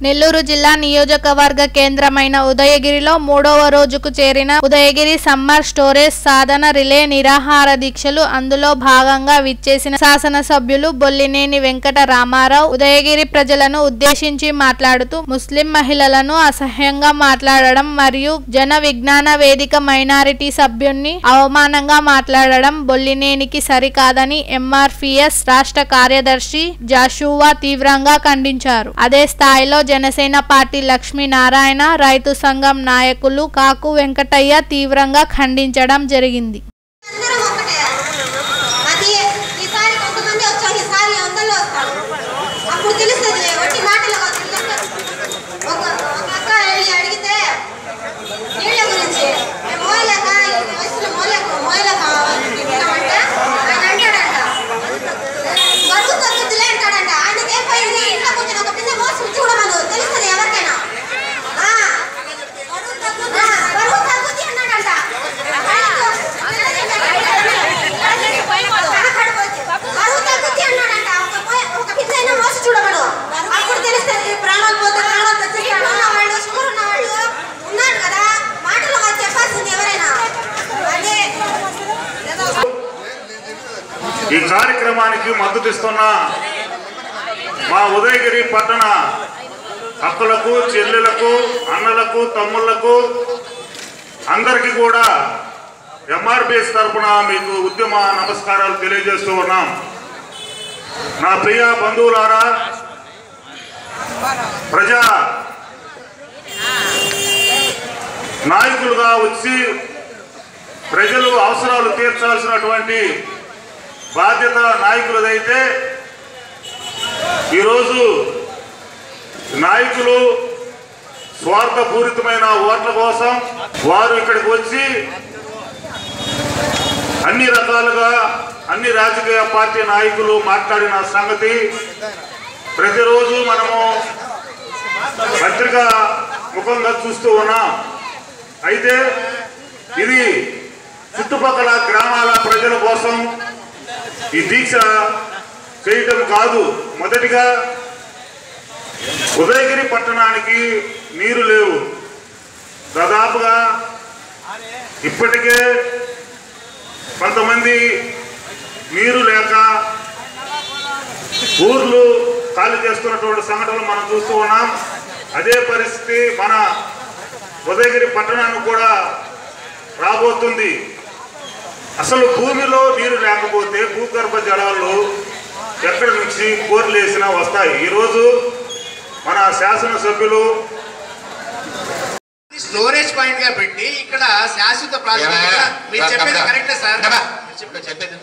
నెల్లూరు జిల్లా నియోజకవర్గ కేంద్రమైన ఉదయగిరిలో మూడవ రోజుకు చేరిన ఉదయగిరి సమ్మర్ స్టోరేజ్ సాధన రిలే నిరాహార దీక్షలు అందులో భాగంగా విచ్చేసిన శాసనసభ్యులు బొల్లినేని వెంకట రామారావు ఉదయగిరి ప్రజలను ఉద్దేశించి మాట్లాడుతూ ముస్లిం మహిళలను అసహ్యంగా మాట్లాడడం మరియు జన విజ్ఞాన వేదిక మైనారిటీ సభ్యుణ్ణి అవమానంగా మాట్లాడడం బొల్లినేనికి సరికాదని ఎంఆర్పిఎస్ రాష్ట్ర కార్యదర్శి జాషువా తీవ్రంగా ఖండించారు. అదే స్థాయిలో జనసేన పార్టీ లక్ష్మీనారాయణ రైతు సంఘం నాయకులు కాకు వెంకటయ్య తీవ్రంగా ఖండించడం జరిగింది. ఈ కార్యక్రమానికి మద్దతు ఇస్తున్న మా ఉదయగిరి పట్టణ అక్కలకు చెల్లెలకు అన్నలకు తమ్ముళ్ళకు అందరికీ కూడా ఎంఆర్పిఎస్ తరఫున మీకు ఉద్యమ నమస్కారాలు తెలియజేస్తూ ఉన్నాం. నా ప్రియ బంధువులారా ప్రజా నాయకులుగా వచ్చి ప్రజలు అవసరాలు తీర్చాల్సినటువంటి బాధ్యత నాయకులదైతే ఈరోజు నాయకులు స్వార్థపూరితమైన ఓట్ల కోసం వారు ఇక్కడికి వచ్చి అన్ని రకాలుగా అన్ని రాజకీయ పార్టీ నాయకులు మాట్లాడిన సంగతి ప్రతిరోజు మనము పత్రిక ముఖంగా చూస్తూ ఉన్నాం. అయితే ఇది చుట్టుపక్కల గ్రామాల ప్రజల కోసం ఈ దీక్ష చేయటం కాదు. మొదటిగా ఉదయగిరి పట్టణానికి నీరు లేవు. దాదాపుగా ఇప్పటికే కొంతమంది నీరు లేక ఊర్లు ఖాళీ చేస్తున్నటువంటి సంఘటనలు మనం చూస్తూ ఉన్నాం. అదే పరిస్థితి మన ఉదయగిరి పట్టణానికి కూడా రాబోతుంది. అసలు భూమిలో నీరు లేకపోతే భూగర్భ జలాలు ఎక్కడి నుంచి బోర్లు వేసినా వస్తాయి ఈరోజు మన శాసనసభ్యులు స్టోరేజ్ పాయింట్గా పెట్టి ఇక్కడ శాశ్వత ప్రాధాన్యత మీరు చెప్పేది కరెక్టే సార్ చెప్పేది